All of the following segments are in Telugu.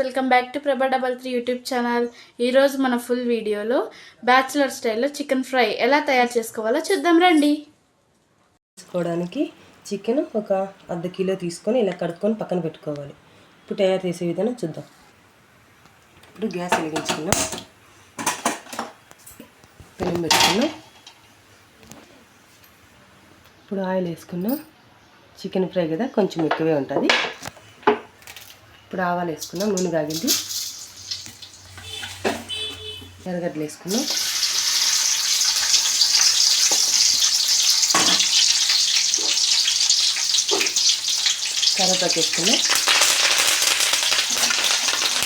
Welcome back to Prabha double three YouTube channel. ఈరోజు మన ఫుల్ వీడియోలో బ్యాచిలర్ స్టైల్లో చికెన్ ఫ్రై ఎలా తయారు చేసుకోవాలో చూద్దాం రండి. చేసుకోవడానికి చికెన్ ఒక అర్ధ కిలో తీసుకొని ఇలా కడుక్కొని పక్కన పెట్టుకోవాలి. ఇప్పుడు తయారు చేసే విధానం చూద్దాం. ఇప్పుడు గ్యాస్ వెలిగించుకున్నాం పెనం పెట్టుకున్నాం ఇప్పుడు ఆయిల్ వేసుకున్నాం చికెన్ ఫ్రై కదా కొంచెం ఎక్కువే ఉంటుంది. ఇప్పుడు ఆవాలు వేసుకున్నాం నూనె కాగింది ఎర్రగడ్డలు వేసుకున్నాం కరివేపాకు వేసుకున్నాం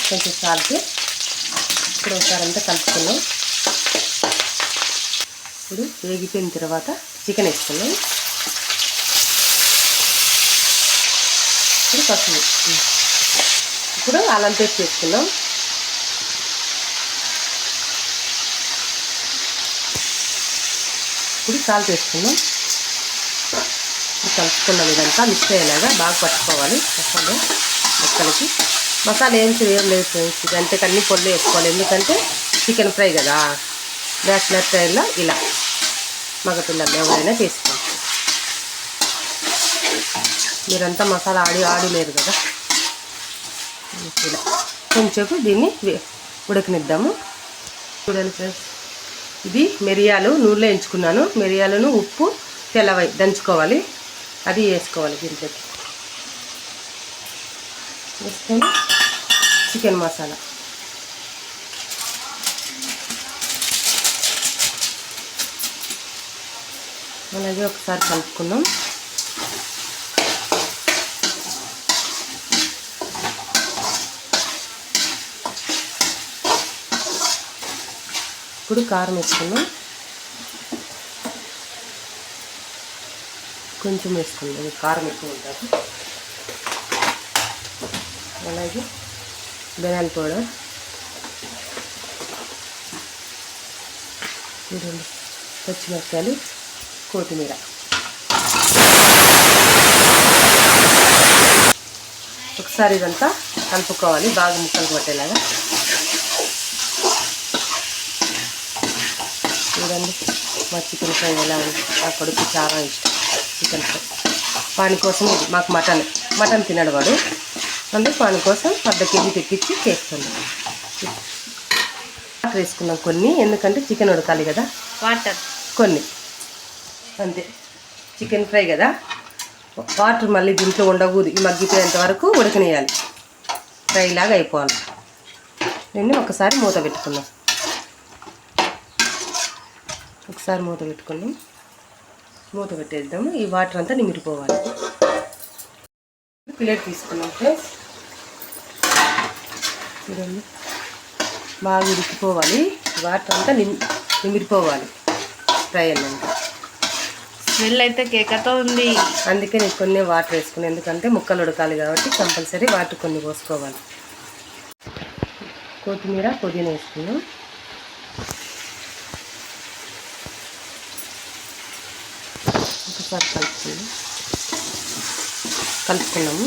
కొంచెం సాల్ట్. ఇప్పుడు ఒకసారి అంతా కలుపుకున్నాం ఇప్పుడు వేగిపోయిన తర్వాత చికెన్ వేసుకున్నాం ఇప్పుడు పసుపు. ఇప్పుడు అల్లం పేస్ట్ వేసుకున్నాం ఇప్పుడు సాల్ట్ వేసుకున్నాం కలుపుకున్నాం ఇదంతా మిక్స్ అయ్యేలాగా బాగా పట్టుకోవాలి. మసాలా మొక్కలకి. మసాలా ఏం ఏం లేదు ఫ్రెండ్స్. ఇదంటే అన్ని పొడులు వేసుకోవాలి. ఎందుకంటే చికెన్ ఫ్రై కదా. బ్యాచిలర్ ఫ్రైలో ఇలా. మగపిల్లలు ఎవరైనా చేసుకోవచ్చు. మీరంతా మసాలా ఆడి ఆడలేరు కదా. ఇలా కొంచెంసేపు దీన్ని ఉడకనిద్దాము. చూడండి ఫ్రెండ్స్ ఇది మిరియాలు నూనెలో ఎంచుకున్నాను. మిరియాలను ఉప్పు తెల్లవై దంచుకోవాలి. అది వేసుకోవాలి దీంట్లోకి. వేసుకొని చికెన్ మసాలా. అలాగే ఒకసారి కలుపుకున్నాం ఇప్పుడు కారం వేసుకున్నాం కొంచెం వేసుకుందాం కారం ఎక్కువ ఉంటుంది. అలాగే బెనాల్ పౌడర్. చూడండి పచ్చిమిరపకాయలు కొత్తిమీర. ఒకసారి ఇదంతా కలుపుకోవాలి బాగా ముక్కలు పట్టేలాగా చూడండి మా చికెన్ ఫ్రై ఎలా ఉంది? నా కొడుకు చాలా ఇష్టం చికెన్ ఫ్రై. వాని కోసం ఇది మాకు మటన్ మటన్ తినడు వాడు. అందుకే వాని కోసం అర్ధ కేజీ తెప్పించి చేస్తున్నాం వాటర్ వేసుకున్నాం కొన్ని ఎందుకంటే చికెన్ ఉడకాలి కదా. వాటర్. కొన్ని. అంతే. చికెన్ ఫ్రై కదా. వాటర్ మళ్ళీ దీంట్లో ఉండకూడదు. ఈ మగ్గిపోయేంత వరకు ఉడకనేయాలి ఫ్రై లాగా అయిపోవాలి. దీన్ని ఒకసారి మూత పెట్టుకుందాం. ఒకసారి మూత పెట్టుకున్నాం మూత పెట్టేద్దాము. ఈ వాటర్ అంతా నిమిరిపోవాలి. ప్లేట్ తీసుకున్నాం ఫ్రెండ్స్. చూడండి. బాగా ఉడికిపోవాలి. వాటర్ అంతా నిమ్ నిమిరిపోవాలి. ఫ్రై అన్నంత స్మెల్ అయితే కేకతో ఉంది. అందుకే నేను కొన్ని వాటర్ వేసుకున్నాను ఎందుకంటే ముక్కలు ఉడకాలి కాబట్టి కంపల్సరీ వాటర్ కొన్ని పోసుకోవాలి. కొత్తిమీర పుదీనా వేసుకున్నాం. ఒకసారి కలుపుకున్నాం కలుపుకున్నాము